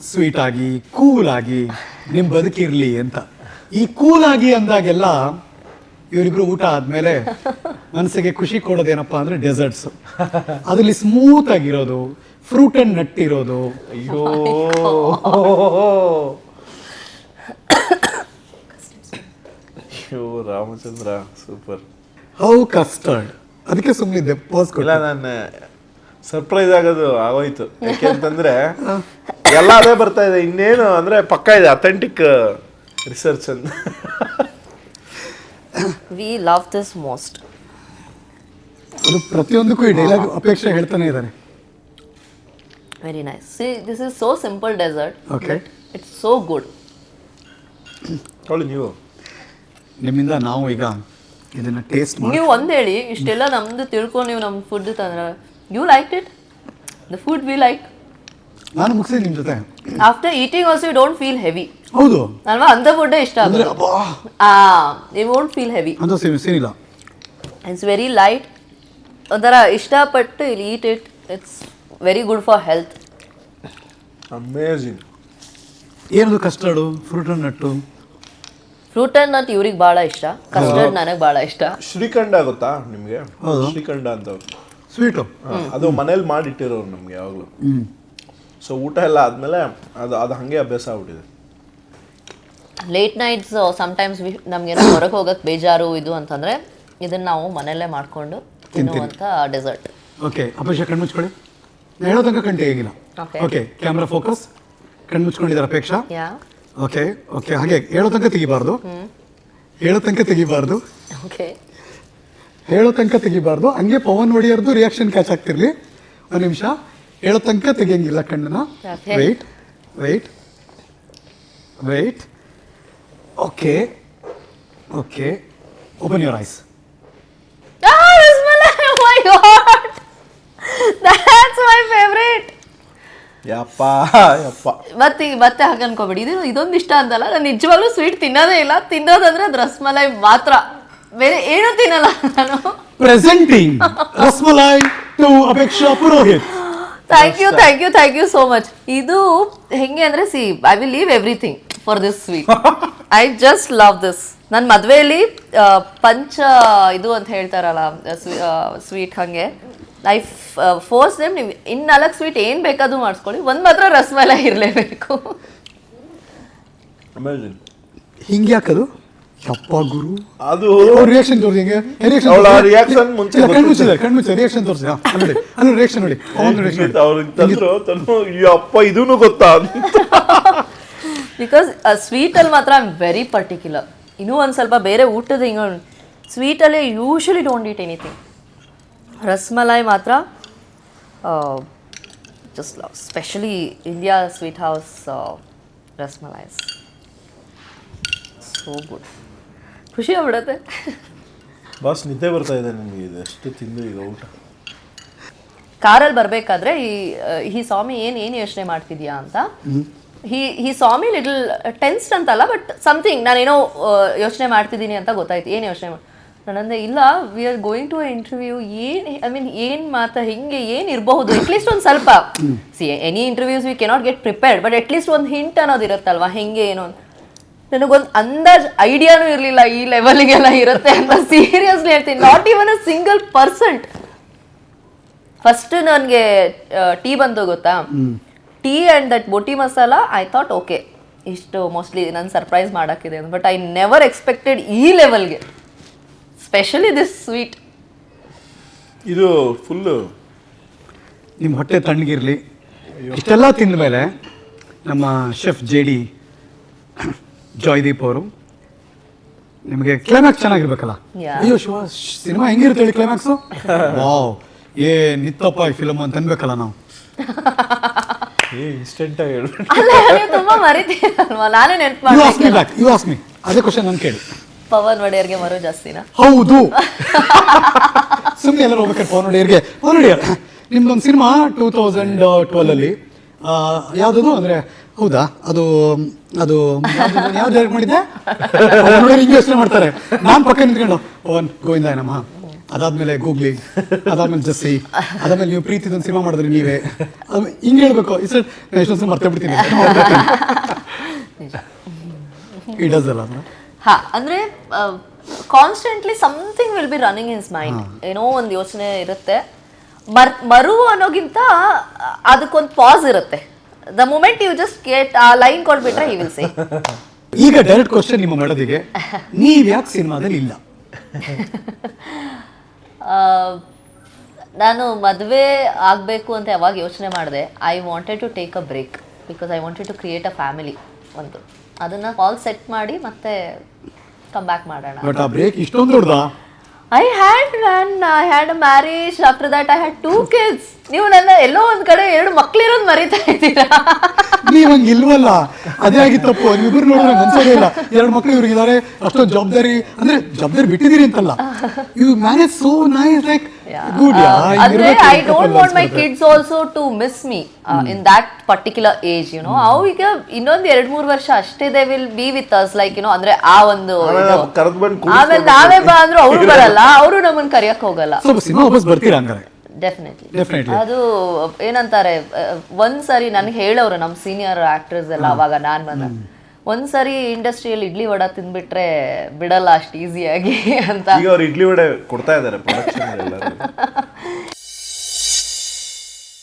Sweet ಆಗಿ cool ಆಗಿ ನಿಮ್ ಬದುಕಿರ್ಲಿ ಅಂತ. ಈ ಕೂಲ್ ಆಗಿ ಅಂದಾಗೆಲ್ಲ ಇವರಿಬ್ರು ಊಟ ಆದ್ಮೇಲೆ ಮನಸ್ಸಿಗೆ ಖುಷಿ ಕೊಡೋದೇನಪ್ಪ ಅಂದ್ರೆ ಡೆಸರ್ಟ್ಸ್ ಅದ್ರಲ್ಲಿ ಸ್ಮೂತ್ ಆಗಿರೋದು ಫ್ರೂಟ್ ಅಂಡ್ ನಟ್ ಇರೋದು. ಅಯ್ಯೋ. ಅಯ್ಯೋ ರಾಮಚಂದ್ರ ಸೂಪರ್ ಹೌ ಕಸ್ಟರ್ಡ್ ಅದಕ್ಕೆ ಸುಮ್ಮನೆ ಪಾಸ್ ಇಲ್ಲ ಕೊಡ ನಾನು ಸರ್ಪ್ರೈಸ್ ಆಗೋದು ಆಗೋಯ್ತು. ಯಾಕೆ ಅಂತಂದ್ರೆ ಎಲ್ಲ ಅದೇ ಬರ್ತಾ ಇದೆ. ಇನ್ನೇನು ಅಂದ್ರೆ ಪಕ್ಕ ಇದೆ ಅಥೆಂಟಿಕ್ ರಿಸರ್ಚ್ ಅಂತ ವಿ ಲವ್ ದಿಸ್ ಮೋಸ್ಟ್ ಅದು ಪ್ರತಿಯೊಂದಕ್ಕೂ ಈ ಡೈಲಾಗ್ ಅಪೇಕ್ಷೆ ಹೇಳ್ತಾನೆ ಇದ್ದಾನೆ very nice see this is so simple dessert okay it's so good ತೊಳಿ ನೀವು. ನಿಮ್ಮಿಂದ ನಾವು ಈಗ ಇದನ್ನ ಟೇಸ್ಟ್ ಮಾಡಿ ನೀವು ಒಂದ್ ಹೇಳಿ ಇಷ್ಟೆಲ್ಲ ನಮ್ದು ತಿಳ್ಕೊಂಡು ನೀವು ನಮ್ಮ ಫುಡ್ ತಂದ್ರ you like it the food we like ನಾನು ಮುಗಿಸಿದೆ ನಿಮ್ಮ ಜೊತೆ. After eating also you don't feel heavy ಹೌದು. ಅಲ್ವಾ? ಅಂತ ಫುಡ್ ಇಷ್ಟ ಆಗುತ್ತೆ ಆ ಯು ಡೋಂಟ್ ಫೀಲ್ ಹೆವಿ ಅಂತ ಸೀನಿಲ್ಲ ಇಟ್ಸ್ ವೆರಿ ಲೈಟ್ ಒಂಥರ ಇಷ್ಟಪಟ್ಟು ಇಲ್ಲಿ eat it it's very good for health amazing ಏನದು custard fruit and nut fruit and nut ಇವ್ರಿಗೆ ಭಾಳ ಇಷ್ಟ ಕಸ್ಟರ್ಡ್ ನನಗೆ ಭಾಳ ಇಷ್ಟ. ಶ್ರೀಖಂಡ ಗೊತ್ತಾ ನಿಮ್ಗೆ. ಶ್ರೀಖಂಡ ಅಂತ ಸ್ವೀಟು. ಅದು ಮನೇಲಿ ಮಾಡಿಟ್ಟಿರೋರು ನಮ್ಗೆ ಯಾವಾಗಲೂ. ಸೊ ಊಟ ಎಲ್ಲ ಆದ್ಮೇಲೆ ಅದು ಅದು ಹಂಗೆ ಅಭ್ಯಾಸ ಆಗ್ಬಿಟ್ಟಿದೆ. ಲೇಟ್ ನೈಟ್ಸ್ ಸಮಟೈಮ್ಸ್ ನಮ್ಗೆ ಏನೋ ಹೊರಗೆ ಹೋಗಕ್ಕೆ ಬೇಜಾರು ಇದು ಅಂತಂದ್ರೆ ಇದನ್ನ ನಾವು ಮನೆಯಲ್ಲೇ ಮಾಡ್ಕೊಂಡು ತಿನ್ನುವಂಥ ಡೆಸರ್ಟ್ ಓಕೆ ಅಪೇಕ್ಷೆ ಕಣ್ಮುಚ್ಕೊಳ್ಳಿ ನಾನು ಹೇಳೋ ತನಕ ಕಂಟೆ ಹೇಗಿಲ್ಲ. ಓಕೆ ಕ್ಯಾಮ್ರಾ ಫೋಕಸ್ ಕಣ್ಣು ಕಣ್ಮುಚ್ಕೊಂಡಿದ್ದಾರೆ ಅಪೇಕ್ಷಾ. ಯಾ ಓಕೆ ಓಕೆ ಹಾಗೆ ಹೇಳೋ ತನಕ ತೆಗಿಬಾರ್ದು. ಹೇಳೋ ತನಕ ತೆಗಿಬಾರ್ದು. ಓಕೆ ಹೇಳೋ ತನಕ ತೆಗಿಬಾರ್ದು. ಹಂಗೆ ಪವನ್ ಒಡೆಯರ್ದು ರಿಯಾಕ್ಷನ್ ಕ್ಯಾಚ್ ಆಗ್ತಿರ್ಲಿ. ಒಂದು ನಿಮಿಷ. ಹೇಳೋ ತನಕ ತೆಗಿಯಂಗಿಲ್ಲ ಕಣ್ಣನ wait wait wait wait okay okay open your eyes ಯಪ್ಪ ಯಪ್ಪ. ಮತ್ತೆ ಮತ್ತೆ ಹಾಗೆ ಅನ್ಕೋಬೇಡಿ. ಇದು ಇದೊಂದು ಇಷ್ಟ ಅಂತಲ್ಲ ನಾನು ನಿಜವಾಗ್ಲೂ ಸ್ವೀಟ್ ತಿನ್ನೋದೇ ಇಲ್ಲ. ತಿನ್ನೋದಂದ್ರೆ ಅದು ರಸ್ಮಲೈ ಮಾತ್ರ. ಬೇರೆ ಏನು ತಿನ್ನಲ್ಲ ನಾನು. Presenting rasmalai to Apeksha Purohit. Thank you thank you thank you so much ಇದು ಹೆಂಗೆ ಅಂದ್ರೆ see I will leave everything for this sweet I just love this ನನ್ನ ಮದುವೆಯಲ್ಲಿ ಪಂಚ ಇದು ಅಂತ ಹೇಳ್ತಾರಲ್ಲ ಸ್ವೀಟ್ ಹಾಗೆ. ಐ ಫೋರ್ಸ್ ನೇಮ್ ನೀವು ಇನ್ನು ನಾಲ್ಕು ಸ್ವೀಟ್ ಏನು ಬೇಕಾದ್ರೂ ಮಾಡಿಸ್ಕೊಳ್ಳಿ. ಒಂದು ಮಾತ್ರ ರಸಮಲೈ ಇರಲೇಬೇಕು. ಹಿಂಗೆ ಯಾಕದು? ಯಪ್ಪ ಗುರು. ಅದು ರಿಯಾಕ್ಷನ್ ತೋರಿಸಿ ಹಿಂಗೆ. ಅವ್ಳ reaction ಮುಂಚೆ ಕಣ್ಣು ಕಣ್ಣು ರಿಯಾಕ್ಷನ್ ತೋರಿಸಿ ಅಲ್ಲಿ ನೋಡಿ ಅಲ್ಲಿ ರಿಯಾಕ್ಷನ್ ನೋಡಿ. ಅವನ ರಿಯಾಕ್ಷನ್ ಅವ್ರಿಗೆ ತಂದ್ರು ಇದೂನು ಗೊತ್ತಾ? ಬಿಕಾಸ್ ಸ್ವೀಟಲ್ಲಿ ಮಾತ್ರ ಐ ಆಮ್ ವೆರಿ ಪರ್ಟಿಕ್ಯುಲರ್ ಇನ್ನೂ ಒಂದು ಸ್ವಲ್ಪ ಬೇರೆ ಊಟದ ಹಿಂಗೆ ಸ್ವೀಟಲ್ಲೇ usually don't eat anything rasmalai ಮಾತ್ರ just love specially India sweet house rasmalais so good ಖುಷಿ ಆಗ್ಬಿಡತ್ತೆ. ಬಾಸ್ ನಿದ್ದೆ ಬರ್ತಾ ಇದೆ ನಿಮಗೆ ಇದು ಎಷ್ಟು ತಿಂದು ಈಗ ಊಟ? ಕಾರಲ್ಲಿ ಬರಬೇಕಾದ್ರೆ ಈ ಈ ಸ್ವಾಮಿ ಏನು ಏನು ಯೋಚನೆ ಮಾಡ್ತಿದ್ಯಾ ಅಂತ? ಈ ಈ ಸ್ವಾಮಿ ಲಿಟಲ್ ಟೆನ್ಸ್ಡ್ ಅಂತಲ್ಲ ಬಟ್ ಸಮಥಿಂಗ್ ನಾನೇನೋ ಯೋಚನೆ ಮಾಡ್ತಿದ್ದೀನಿ ಅಂತ ಗೊತ್ತಾಯ್ತು. ಏನು ಯೋಚನೆ ಮಾಡಿ ನಾನಂದೆ ಇಲ್ಲ we are going to interview ಏನ್ ಐ ಮೀನ್ ಏನ್ ಮಾತಾ ಹಿಂಗೆ ಏನ್ ಇರಬಹುದು ಅಟ್ಲೀಸ್ಟ್ ಒಂದ್ ಸ್ವಲ್ಪ. See any interviews we cannot get prepared but at least ಒಂದು ಹಿಂಟ್ ಅನ್ನೋದು ಇರುತ್ತಲ್ವಾ ಹೆಂಗೆ ಏನು ನನಗೊಂದು ಅಂದಾಜ್ ಐಡಿಯಾನೂ ಇರಲಿಲ್ಲ ಈ ಲೆವೆಲ್ಗೆಲ್ಲ ಇರುತ್ತೆ ಅಂತ. ಸೀರಿಯಸ್ಲಿ ಹೇಳ್ತೀನಿ not even a single percent first ನನಗೆ ಟೀ ಬಂದು ಗೊತ್ತಾ? Tea and that boti masala I thought okay ಇಷ್ಟು ಮೋಸ್ಟ್ಲಿ ನಾನು ಸರ್ಪ್ರೈಸ್ ಮಾಡೋಕ್ಕಿದೆ ಬಟ್ ಐ ನೆವರ್ ಎಕ್ಸ್ಪೆಕ್ಟೆಡ್ ಈ ಲೆವೆಲ್ಗೆ ಸ್ಪೆಷಲಿ ದಿಸ್ ಸ್ವೀಟ್ ಇದು ಫುಲ್ಲು ನಿಮ್ಮ ಹೊಟ್ಟೆ ತಣ್ಣಗಿರಲಿ. ಇಷ್ಟೆಲ್ಲ ತಿಂದ ಮೇಲೆ ನಮ್ಮ ಶೆಫ್ ಜೆ ಡಿ ಜಾಯ್ದೀಪ್ ಅವರು ನಿಮಗೆ ಕ್ಲೈಮ್ಯಾಕ್ಸ್ ಚೆನ್ನಾಗಿರ್ಬೇಕಲ್ಲ. ಅಯ್ಯೋ ಶಿವ ಸಿನಿಮಾ ಹೆಂಗಿರುತ್ತೆ ಹೇಳಿ ಕ್ಲೈಮ್ಯಾಕ್ಸು ವಾವ್ ಏ ನಿತ್ತಪ್ಪ ಈ ಫಿಲಮ್ ಅಂತ ಅನ್ಬೇಕಲ್ಲ ನಾವು. ಏ ಇನ್ಸ್ಟೆಂಟ್ ಆಗಿ ಹೇಳ್ಬಿಟ್ಟು. ಅಲ್ಲ ನೀವು ತುಂಬ ಮರಿತೀರಲ್ವಾ? ನಾನೇ ನೆನ್ಪು ಯು ಆಸ್ಮಿ ಅದೇ ಕ್ವಶನ್ ನಾನು ಕೇಳಿ. ಪವನ್ ಒಡೆಯರ್ಗೆ ಮರೋ ಜಾಸ್ತಿನಾ? ಹೌದು. ಸುಮ್ಮನೆ ಎಲ್ಲರೂ ಹೋಗ್ಬೇಕಾದ್ರೆ ಪವನ್ ಒಡೆಯರ್ಗೆ. ಪವನ್ ಒಡೆಯರ್ ನಿಮ್ದೊಂದು ಸಿನಿಮಾ ಟೂ ತೌಸಂಡ್ ಟ್ವೆಲ್ ಅಲ್ಲಿ ಆ, ಯಾವ್ದದು ಅಂದ್ರೆ ಹೌದಾ? ಅದು ಅದು ಯಾವ್ದು ಡೈರೆಕ್ಟ್ ಮಾಡಿದ್ದೆ? ಹಿಂಗೆ ಯೋಚನೆ ಮಾಡ್ತಾರೆ. ನಾನು ಪಕ್ಕ ನಿಂತ್ಕೊಂಡು ಪವನ್ ಗೋವಿಂದ ನಮ್ಮ ಅದಾದ್ಮೇಲೆ ಗೂಗ್ಲಿ ಅದಾದ್ಮೇಲೆ ಜಸ್ಸಿ ಅದಾದ್ಮೇಲೆ ನೀವು ಪ್ರೀತಿ ಪ್ರೀತಿದೊಂದು ಸಿನಿಮಾ ಮಾಡಿದ್ರೆ ನೀವೇ. ಅದು ಹಿಂಗೆ ಹೇಳ್ಬೇಕು. ಸರ್ ಎಷ್ಟೊಂದು ಮರ್ತೇ ಬಿಡ್ತೀನಿ. ಅಲ್ಲ ಅಂದ್ರೆ ಹಾ ಅಂದ್ರೆ constantly something will be running in mind ಏನೋ ಒಂದು ಯೋಚನೆ ಇರುತ್ತೆ. ಮರ್ ಮರು ಅನ್ನೋಗಿಂತ ಅದಕ್ಕೊಂದು ಪಾಸ್ ಇರುತ್ತೆ. The moment you just get a line ಕೊಟ್ಬಿಟ್ರೆ ಈ ವಿಲ್ ಸೇ ಈಗ ಡೈರೆಕ್ಟ್ ಕ್ವಶನ್ ನಿಮ್ಮ ಮಡದಿಗೆ. ನೀವ್ ಯಾಕೆ ಸಿನಿಮಾದಲ್ಲಿ ಇಲ್ಲ? ನಾನು ಮದುವೆ ಆಗಬೇಕು ಅಂತ ಯಾವಾಗ ಯೋಚನೆ ಮಾಡಿದೆ I wanted to take a break because I wanted to create a family ಒಂದು. ಅದನ್ನ ಕಾಲ್ ಸೆಟ್ ಮಾಡಿ ಮತ್ತೆ ಕಮ್ ಬ್ಯಾಕ್ ಮಾಡೋಣ. ಬಟ್ ಆ ಬ್ರೇಕ್ ಇಷ್ಟೊಂದು ದೊಡ್ಡದ? I had man I had a marriage after that I had two kids ನೀವು ನನ್ನ ಎಲ್ಲೋ ಒಂದ್ ಕಡೆ ಎರಡು ಮಕ್ಳಿರೋದು ಮರಿತಾ ಇದ್ದೀರಾ? ನೀವ್ ಹಂಗ ಇಲ್ವಲ್ಲ? ಅದೇ ಆಗಿತ್ತಪ್ಪು. ಇಬ್ರು ನೋಡಿದ್ರೆ ಮನ್ಸೋದೇ ಇಲ್ಲ. ಎರಡು ಮಕ್ಳು ಇವ್ರಿಗಿದ್ದಾರೆ ಅಷ್ಟೊಂದು ಜವಾಬ್ದಾರಿ ಅಂದ್ರೆ ಜವಾಬ್ದಾರಿ ಬಿಟ್ಟಿದ್ದೀರಿ ಅಂತಲ್ಲ. You manage so nice like good yeah ಅಂದ್ರೆ I don't want my kids also to miss me in that particular age you know ಅವು ಈಗ ಇನ್ನೊಂದು ಎರಡ್ ಮೂರ್ ವರ್ಷ ಅಷ್ಟೇ they will be with us like you know ಅಂದ್ರೆ ಆ ಒಂದು ಆಮೇಲೆ ಇದು. ಕರೆದು ಬಂದು ಆಮೇಲೆ ನಾವೇ ಬಾ ಅಂದ್ರೆ ಅವ್ರು ಬರಲ್ಲ ಅವರು ನಮ್ಮನ್ನ ಕರಿಯಕ್ ಹೋಗಲ್ಲ. ಸ್ವಲ್ಪ ಸಿನಿಮಾ ವಾಪಸ್ ಬರ್ತೀರಾ ಹಂಗಾರೆ? ಡೆಫಿನೆಟ್ಲಿ ಡೆಫಿನೆಟ್ಲಿ ಅದು ಏನಂತಾರೆ ಅಹ್, ಒಂದ್ ಸರಿ ನನ್ಗೆ ಹೇಳೋರು ನಮ್ ಸೀನಿಯರ್ ಆಕ್ಟರ್ಸ್ ಎಲ್ಲ ಅವಾಗ ನಾನ್ ಬಂದ ಒಂದ್ ಸರಿ ಇಂಡಸ್ಟ್ರಿಯಲ್ಲಿ ಇಡ್ಲಿ ವಡ ತಿಂದ್ಬಿಟ್ರೆ ಬಿಡಲ್ಲ ಅಷ್ಟು ಈಸಿಯಾಗಿ ಅಂತ. ಈಗ ಅವ್ರು ಇಡ್ಲಿ ವಡೆ ಕೊಡ್ತಾ ಇದ್ದಾರೆ ಪ್ರೊಡಕ್ಷನ್